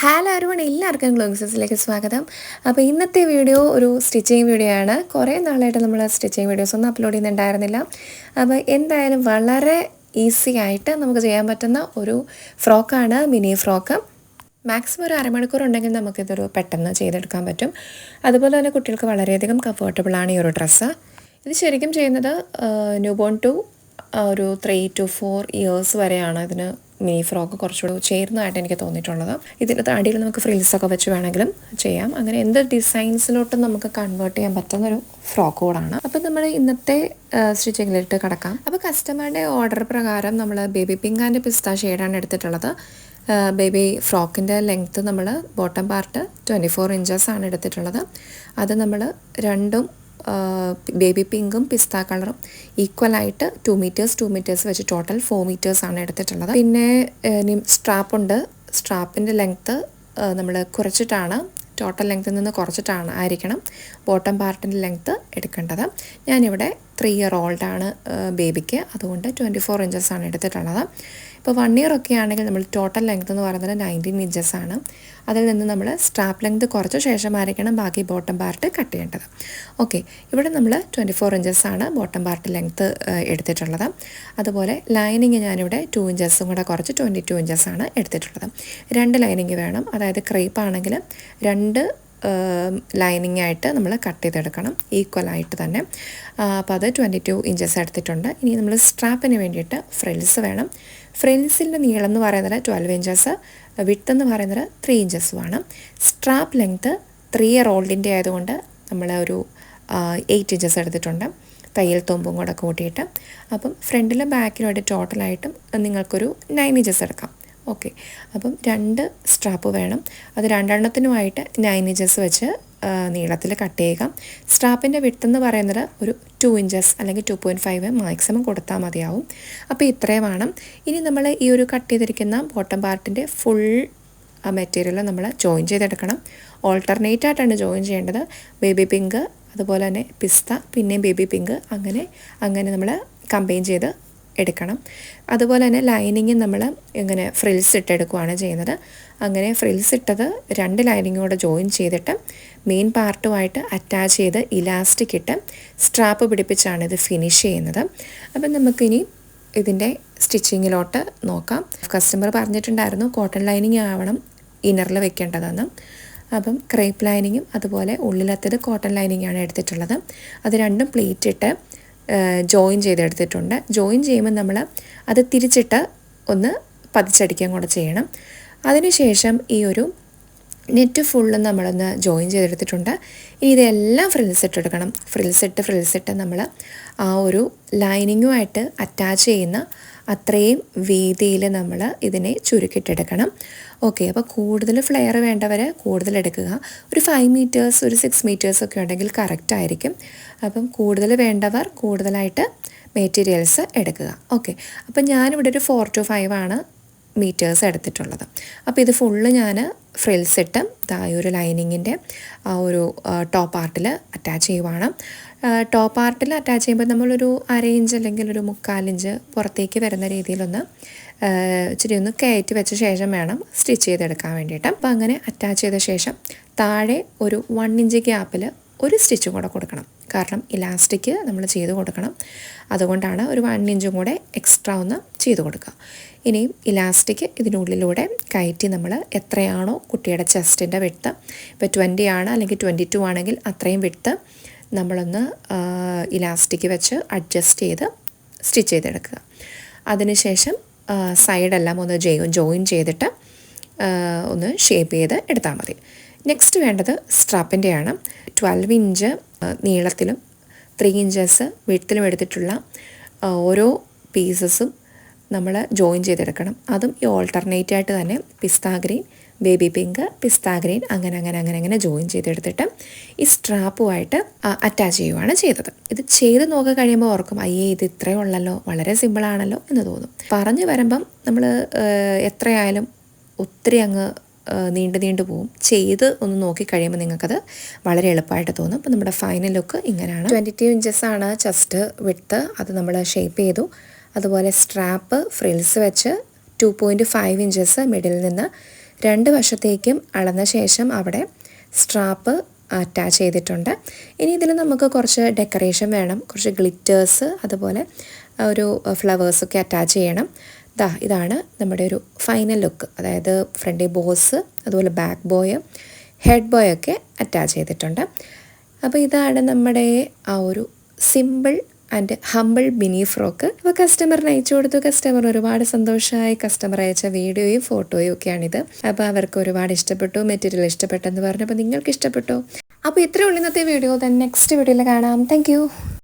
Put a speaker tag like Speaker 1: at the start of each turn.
Speaker 1: Hello അരുവൺ എല്ലാവർക്കും ഗ്ലോങ്സസിലേക്ക് സ്വാഗതം. അപ്പോൾ ഇന്നത്തെ വീഡിയോ ഒരു സ്റ്റിച്ചിങ് വീഡിയോ ആണ്. കുറേ നാളായിട്ട് നമ്മൾ സ്റ്റിച്ചിങ് വീഡിയോസ് ഒന്നും അപ്ലോഡ് ചെയ്യുന്നുണ്ടായിരുന്നില്ല. അപ്പോൾ എന്തായാലും വളരെ ഈസി ആയിട്ട് നമുക്ക് ചെയ്യാൻ പറ്റുന്ന ഒരു ഫ്രോക്കാണ് മിനി ഫ്രോക്ക്. മാക്സിമം ഒരു അരമണിക്കൂർ ഉണ്ടെങ്കിൽ നമുക്കിതൊരു പെട്ടെന്ന് ചെയ്തെടുക്കാൻ പറ്റും. അതുപോലെ തന്നെ കുട്ടികൾക്ക് വളരെയധികം കംഫർട്ടബിളാണ് ഈ ഒരു ഡ്രസ്സ് ഇത് ശരിക്കും ചെയ്യുന്നത് ന്യൂബോൺ ടു ഒരു ത്രീ ടു ഫോർ ഇയേഴ്സ് വരെയാണ് ഇതിന് മിനി ഫ്രോക്ക് കുറച്ചുകൂടി ചേർന്നതായിട്ട് എനിക്ക് തോന്നിയിട്ടുള്ളത്. ഇതിന്റെ താടിയിൽ നമുക്ക് ഫ്രിൽസ് ഒക്കെ വെച്ച് വേണമെങ്കിലും ചെയ്യാം. അങ്ങനെ എന്ത് ഡിസൈൻസിലോട്ടും നമുക്ക് കൺവേർട്ട് ചെയ്യാൻ പറ്റുന്ന ഒരു ഫ്രോക്ക് കൂടാണ്. അപ്പം നമ്മൾ ഇന്നത്തെ സ്റ്റിച്ചിങ്ങിലിട്ട് കിടക്കാം. അപ്പോൾ കസ്റ്റമറുടെ ഓർഡർ പ്രകാരം നമ്മൾ ബേബി പിങ്ക് ആൻഡ് പിസ്ത ഷെയ്ഡാണ് എടുത്തിട്ടുള്ളത്. ബേബി ഫ്രോക്കിന്റെ ലെങ്ത്ത് നമ്മൾ bottom part twenty four inches ആണ് എടുത്തിട്ടുള്ളത്. അത് നമ്മൾ രണ്ടും ബേബി പിങ്കും പിസ്ത കളറും ഈക്വലായിട്ട് ടു മീറ്റേഴ്സ് ടു മീറ്റേഴ്സ് വെച്ച് ടോട്ടൽ ഫോർ മീറ്റേഴ്സ് ആണ് എടുത്തിട്ടുള്ളത്. പിന്നെ സ്ട്രാപ്പ് ഉണ്ട്. സ്ട്രാപ്പിന്റെ ലെങ്ത്ത് നമ്മൾ കുറച്ചിട്ടാണ് ടോട്ടൽ ലെങ്ത്തിൽ നിന്ന് കുറച്ചിട്ടാണ് ആയിരിക്കണം ബോട്ടം പാർട്ടിന്റെ ലെങ്ത്ത് എടുക്കേണ്ടത്. ഞാനിവിടെ ത്രീ ഇയർ ഓൾഡാണ് ബേബിക്ക് അതുകൊണ്ട് ട്വന്റി ഫോർ ആണ് എടുത്തിട്ടുള്ളത്. ഇപ്പോൾ വൺ ഇയർ ഒക്കെ ആണെങ്കിൽ നമ്മൾ ടോട്ടൽ ലെങ്ത് എന്ന് പറയുന്നത് നയന്റീൻ ഇഞ്ചസ് ആണ്. അതിൽ നിന്ന് നമ്മൾ സ്ട്രാപ്പ് ലെങ്ത് കുറച്ച ശേഷമായിരിക്കണം ബാക്കി ബോട്ടം പാർട്ട് കട്ട് ചെയ്യേണ്ടത്. ഓക്കെ ഇവിടെ നമ്മൾ ട്വന്റി ഫോർ ഇഞ്ചസ് ആണ് ബോട്ടം പാർട്ട് ലെങ്ത്ത് എടുത്തിട്ടുള്ളത്. അതുപോലെ ലൈനിങ് ഞാനിവിടെ ടു ഇഞ്ചസും കൂടെ കുറച്ച് ട്വന്റി ടു ഇഞ്ചസ് ആണ് എടുത്തിട്ടുള്ളത്. രണ്ട് ലൈനിങ് വേണം. അതായത് ക്രേപ്പ് ആണെങ്കിൽ രണ്ട് ലൈനിങ് ആയിട്ട് നമ്മൾ കട്ട് ചെയ്തെടുക്കണം. ഈക്വലായിട്ട് തന്നെ. അപ്പോൾ അത് ട്വന്റി ടു ഇഞ്ചസ് എടുത്തിട്ടുണ്ട്. ഇനി നമ്മൾ സ്ട്രാപ്പിന് വേണ്ടിയിട്ട് ഫ്രിൽസ് വേണം. ഫ്രിൽസിന്റെ നീളം എന്ന് പറയുന്നത് ട്വൽവ് ഇഞ്ചസ് വിട്ട് എന്ന് പറയുന്നത് ത്രീ വേണം സ്ട്രാപ്പ് ലെങ്ത്ത് ത്രീ ഇയർ ഓൾഡിന്റെ ആയതുകൊണ്ട് നമ്മൾ ഒരു എയ്റ്റ് ഇഞ്ചസ് എടുത്തിട്ടുണ്ട്. തയ്യൽ തുമ്പും കൂടെ കൂട്ടിയിട്ട്. അപ്പം ഫ്രണ്ടിലും ബാക്കിലുമായിട്ട് ടോട്ടലായിട്ടും നിങ്ങൾക്കൊരു നയൻ ഇഞ്ചസ് എടുക്കാം. ഓക്കെ അപ്പം രണ്ട് സ്ട്രാപ്പ് വേണം. അത് രണ്ടെണ്ണത്തിനുമായിട്ട് നയൻ ഇഞ്ചസ് വെച്ച് നീളത്തിൽ കട്ട് ചെയ്യുക. സ്ട്രാപ്പിന്റെ വിട്ടെന്ന് പറയുന്നത് ഒരു ടു ഇഞ്ചസ് അല്ലെങ്കിൽ ടു പോയിന്റ് ഫൈവ് മാക്സിമം കൊടുത്താൽ മതിയാവും. അപ്പോൾ ഇത്രയും വേണം. ഇനി നമ്മൾ ഈ ഒരു കട്ട് ചെയ്തിരിക്കുന്ന ബോട്ടം പാർട്ടിന്റെ ഫുൾ മെറ്റീരിയൽ നമ്മൾ ജോയിൻ ചെയ്തെടുക്കണം. ഓൾട്ടർനേറ്റ് ആയിട്ടാണ് ജോയിൻ ചെയ്യേണ്ടത്. ബേബി പിങ്ക് അതുപോലെ തന്നെ പിസ്ത പിന്നെയും ബേബി പിങ്ക് അങ്ങനെ അങ്ങനെ നമ്മൾ കമ്പൈൻ ചെയ്ത് എടുക്കണം. അതുപോലെ തന്നെ ലൈനിങ് നമ്മൾ ഇങ്ങനെ ഫ്രിൽസ് ഇട്ടെടുക്കുകയാണ് ചെയ്യുന്നത്. അങ്ങനെ ഫ്രിൽസ് ഇട്ടത് രണ്ട് ലൈനിങ്ങോടെ ജോയിൻ ചെയ്തിട്ട് മെയിൻ പാർട്ടുമായിട്ട് അറ്റാച്ച് ചെയ്ത് ഇലാസ്റ്റിക് ഇട്ട് സ്ട്രാപ്പ് പിടിപ്പിച്ചാണ് ഇത് ഫിനിഷ് ചെയ്യുന്നത്. അപ്പം നമുക്കിനി ഇതിന്റെ സ്റ്റിച്ചിങ്ങിലോട്ട് നോക്കാം. കസ്റ്റമർ പറഞ്ഞിട്ടുണ്ടായിരുന്നു കോട്ടൺ ലൈനിങ് ആവണം ഇന്നറിൽ വെക്കേണ്ടതെന്ന്. അപ്പം ക്രേപ്പ് ലൈനിങ്ങും അതുപോലെ ഉള്ളിലത്തേത് കോട്ടൺ ലൈനിങ്ങാണ് എടുത്തിട്ടുള്ളത്. അത് രണ്ടും പ്ലേറ്റ് ഇട്ട് ജോയിൻ ചെയ്തെടുത്തിട്ടുണ്ട്. ജോയിൻ ചെയ്യുമ്പോൾ നമ്മൾ അത് തിരിച്ചിട്ട് ഒന്ന് പതിച്ചടിക്കാൻ കൂടെ ചെയ്യണം. അതിനുശേഷം ഈ ഒരു നെറ്റ് ഫുള്ളും നമ്മളൊന്ന് ജോയിൻ ചെയ്തെടുത്തിട്ടുണ്ട്. ഇനി ഇതെല്ലാം ഫ്രിൽസ് ഇട്ടെടുക്കണം ഫ്രിൽസ് ഇട്ട് ഫ്രിൽസ് ഇട്ട് നമ്മൾ ആ ഒരു ലൈനിങ്ങുമായിട്ട് അറ്റാച്ച് ചെയ്യുന്ന അത്രയും വീതിയിൽ നമ്മൾ ഇതിനെ ചുരുക്കിട്ടെടുക്കണം ഓക്കെ അപ്പോൾ കൂടുതൽ ഫ്ലെയർ വേണ്ടവർ കൂടുതൽ എടുക്കുക. ഒരു ഫൈവ് മീറ്റേഴ്സ് ഒരു സിക്സ് മീറ്റേഴ്സ് ഒക്കെ ഉണ്ടെങ്കിൽ കറക്റ്റ് ആയിരിക്കും. അപ്പം കൂടുതൽ വേണ്ടവർ കൂടുതലായിട്ട് മെറ്റീരിയൽസ് എടുക്കുക. ഓക്കെ അപ്പം ഞാനിവിടെ ഒരു ഫോർ ടു ഫൈവ് ആണ് മീറ്റേഴ്സ് എടുത്തിട്ടുള്ളത്. അപ്പോൾ ഇത് ഫുള്ള് ഞാൻ ഫ്രിൽസ് ഇട്ട് ആ ഒരു ലൈനിങ്ങിന്റെ ആ ഒരു ടോപ്പ് ആർട്ടിൽ അറ്റാച്ച് ചെയ്യുവാണ്. ടോപ്പ് ആർട്ടിൽ അറ്റാച്ച് ചെയ്യുമ്പോൾ നമ്മളൊരു അര ഇഞ്ച് അല്ലെങ്കിൽ ഒരു മുക്കാലിഞ്ച് പുറത്തേക്ക് വരുന്ന രീതിയിലൊന്ന് ഇച്ചിരി ഒന്ന് കയറ്റി വെച്ച ശേഷം വേണം സ്റ്റിച്ച് ചെയ്തെടുക്കാൻ വേണ്ടിയിട്ട്. അപ്പോൾ അങ്ങനെ അറ്റാച്ച് ചെയ്ത ശേഷം താഴെ ഒരു വൺ ഇഞ്ച് ഗ്യാപ്പിൽ ഒരു സ്റ്റിച്ചും കൂടെ കൊടുക്കണം. കാരണം ഇലാസ്റ്റിക് നമ്മൾ ചെയ്ത് കൊടുക്കണം. അതുകൊണ്ടാണ് ഒരു വൺ ഇഞ്ചും കൂടെ എക്സ്ട്രാ ഒന്ന് ചെയ്ത് കൊടുക്കുക. ഇനിയും ഇലാസ്റ്റിക് ഇതിനുള്ളിലൂടെ കയറ്റി നമ്മൾ എത്രയാണോ കുട്ടിയുടെ ചെസ്റ്റിന്റെ വിട്ട് ഇപ്പോൾ ട്വന്റി ആണ് അല്ലെങ്കിൽ ട്വന്റി ടു ആണെങ്കിൽ അത്രയും വിട്ട് നമ്മളൊന്ന് ഇലാസ്റ്റിക് വെച്ച് അഡ്ജസ്റ്റ് ചെയ്ത് സ്റ്റിച്ച് ചെയ്തെടുക്കുക. അതിനുശേഷം സൈഡെല്ലാം ഒന്ന് ജോയിൻ ചെയ്തിട്ട് ഒന്ന് ഷേപ്പ് ചെയ്ത് എടുത്താൽ മതി. നെക്സ്റ്റ് വേണ്ടത് സ്ട്രാപ്പിന്റെയാണ് ട്വൽവ് ഇഞ്ച് നീളത്തിലും ത്രീ ഇഞ്ചസ് വിട്ടിലും എടുത്തിട്ടുള്ള ഓരോ പീസസും നമ്മൾ ജോയിൻ ചെയ്തെടുക്കണം. അതും ഈ ഓൾട്ടർനേറ്റ് ആയിട്ട് തന്നെ പിസ്ത ഗ്രീൻ ബേബി പിങ്ക് പിസ്ത ഗ്രീൻ അങ്ങനെ അങ്ങനെ അങ്ങനെ അങ്ങനെ ജോയിൻ ചെയ്തെടുത്തിട്ട് ഈ സ്ട്രാപ്പുമായിട്ട് അറ്റാച്ച് ചെയ്യുവാണ് ചെയ്തത്. ഇത് ചെയ്ത് നോക്കി കഴിയുമ്പോൾ ഓർക്കും അയ്യേ ഇത് ഇത്രയേ ഉള്ളല്ലോ വളരെ സിമ്പിളാണല്ലോ എന്ന് തോന്നും. പറഞ്ഞു വരുമ്പം നമ്മൾ എത്രയായാലും ഒത്തിരി അങ്ങ് നീണ്ടു നീണ്ടു പോവും. ചെയ്ത് ഒന്ന് നോക്കി കഴിയുമ്പോൾ നിങ്ങൾക്കത് വളരെ എളുപ്പമായിട്ട് തോന്നും. അപ്പോൾ നമ്മുടെ ഫൈനൽ ലുക്ക് ഇങ്ങനെയാണ്. ട്വന്റി ടു ആണ് ചെസ്റ്റ് വിട്ട് അത് നമ്മൾ ഷേപ്പ് ചെയ്തു. അതുപോലെ സ്ട്രാപ്പ് ഫ്രിൽസ് വെച്ച് two point five inches middle നിന്ന് രണ്ട് വശത്തേക്കും അളന്ന ശേഷം അവിടെ സ്ട്രാപ്പ് അറ്റാച്ച് ചെയ്തിട്ടുണ്ട്. ഇനി ഇതിൽ നമുക്ക് കുറച്ച് ഡെക്കറേഷൻ വേണം. കുറച്ച് ഗ്ലിറ്റേഴ്സ് അതുപോലെ ഒരു ഫ്ലവേഴ്സൊക്കെ അറ്റാച്ച് ചെയ്യണം. ദാ ഇതാണ് നമ്മുടെ ഒരു ഫൈനൽ ലുക്ക് അതായത് ഫ്രണ്ട് ബോസ് അതുപോലെ ബാക്ക് ബോയ് ഹെഡ് ബോയ് ഒക്കെ അറ്റാച്ച് ചെയ്തിട്ടുണ്ട്. അപ്പോൾ ഇതാണ് നമ്മുടെ ആ ഒരു simple and humble mini frock അപ്പോൾ കസ്റ്റമറിന് അയച്ചു കൊടുത്തു. കസ്റ്റമർ ഒരുപാട് സന്തോഷമായി കസ്റ്റമർ അയച്ച വീഡിയോയും ഫോട്ടോയും ഒക്കെയാണിത്. അപ്പോൾ അവർക്ക് ഒരുപാട് ഇഷ്ടപ്പെട്ടു. മെറ്റീരിയൽ ഇഷ്ടപ്പെട്ടെന്ന് പറഞ്ഞപ്പോൾ നിങ്ങൾക്ക് ഇഷ്ടപ്പെട്ടോ? അപ്പോൾ ഇത്രയുള്ള ഇന്നത്തെ വീഡിയോ ദെൻ നെക്സ്റ്റ് വീഡിയോയിൽ കാണാം. താങ്ക്